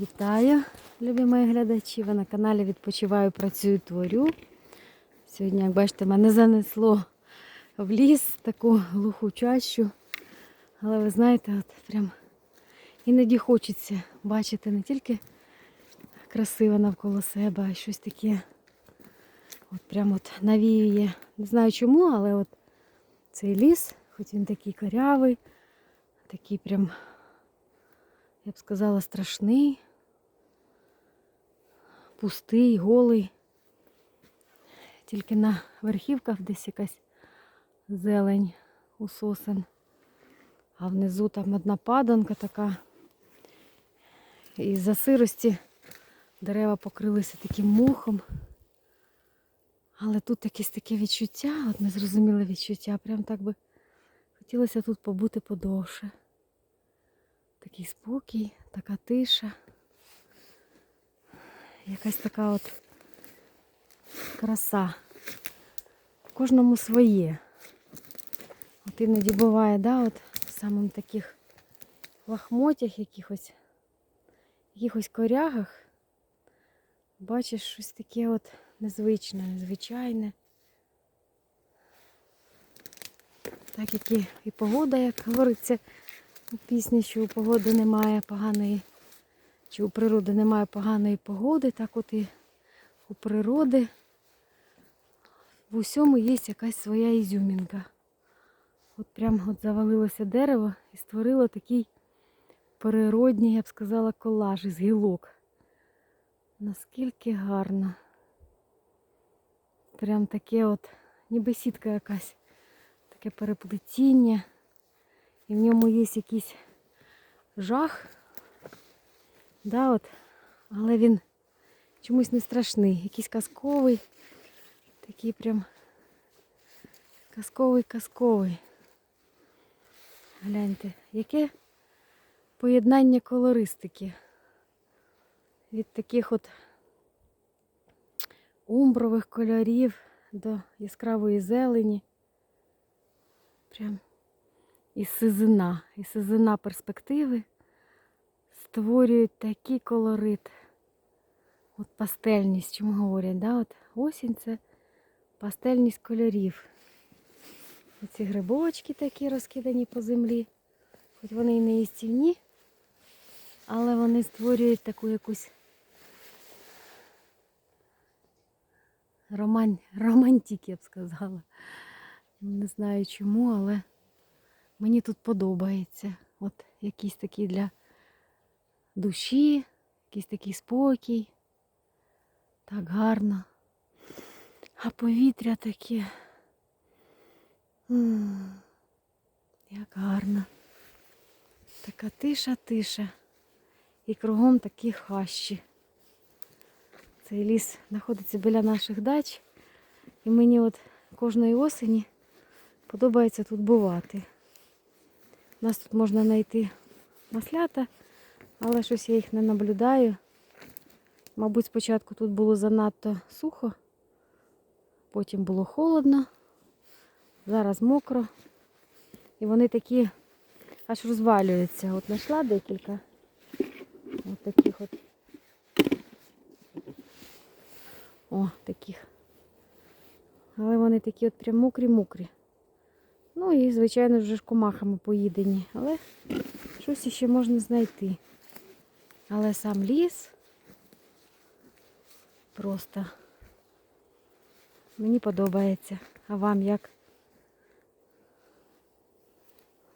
Вітаю, любі мої глядачі. Ви на каналі Відпочиваю, працюю, творю. Сьогодні, як бачите, мене занесло в ліс таку глуху чащу. Але ви знаєте, от прям іноді хочеться бачити не тільки красиве навколо себе, а щось таке. От прям от навіює. Не знаю чому, але от цей ліс, хоч він такий корявий, такий прям я б сказала, страшний, пустий, голий. Тільки на верхівках десь якась зелень у сосен. А внизу там одна паданка така. І за сирості дерева покрилися таким мохом. Але тут якесь таке відчуття, от незрозуміле відчуття. Прям так би хотілося тут побути подовше. Такий спокій, така тиша. Якась така от краса. В кожному своє. От іноді буває, да, от в самому таких лахмотях якихось, якихось корягах бачиш щось таке от незвичне, незвичайне. Так як і, і погода, як говориться, у пісні, що у погоди немає поганої, чи у природи немає поганої погоди, так от і у природи в усьому є якась своя ізюмінка. От прям от завалилося дерево і створило такий природній, я б сказала, колаж із гілок. Наскільки гарно. Прям таке от, ніби сітка якась, таке переплетіння. І в ньому є якийсь жах. Да, от. Але він чомусь не страшний. Якийсь казковий. Такий прям казковий-казковий. Гляньте, яке поєднання колористики. Від таких от умбрових кольорів до яскравої зелені. Прям і сизина, і сизина перспективи створюють такий колорит. От пастельність, чому говорять, да? От осінь це пастельність кольорів. Оці грибочки такі розкидані по землі. Хоч вони і не їстівні, але вони створюють таку якусь роман... романтик, я б сказала. Не знаю чому, але Мені тут подобається. От якийсь такий для душі, якийсь такий спокій. Так гарно. А повітря таке. М, Як гарно. Така тиша-тиша. І кругом такі хащі. Цей ліс знаходиться біля наших дач. І мені от кожної осені подобається тут бувати. У нас тут можна знайти маслята, але щось я їх не наблюдаю. Мабуть, спочатку тут було занадто сухо, потім було холодно, зараз мокро. І вони такі аж розвалюються. От знайшла декілька. От таких от. О, таких. Але вони такі от прям мокрі-мокрі. Ну і, звичайно, вже ж комахами поїдені. Але щось ще можна знайти. Але сам ліс просто мені подобається. А вам як?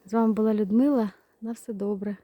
З вами була Людмила. На все добре.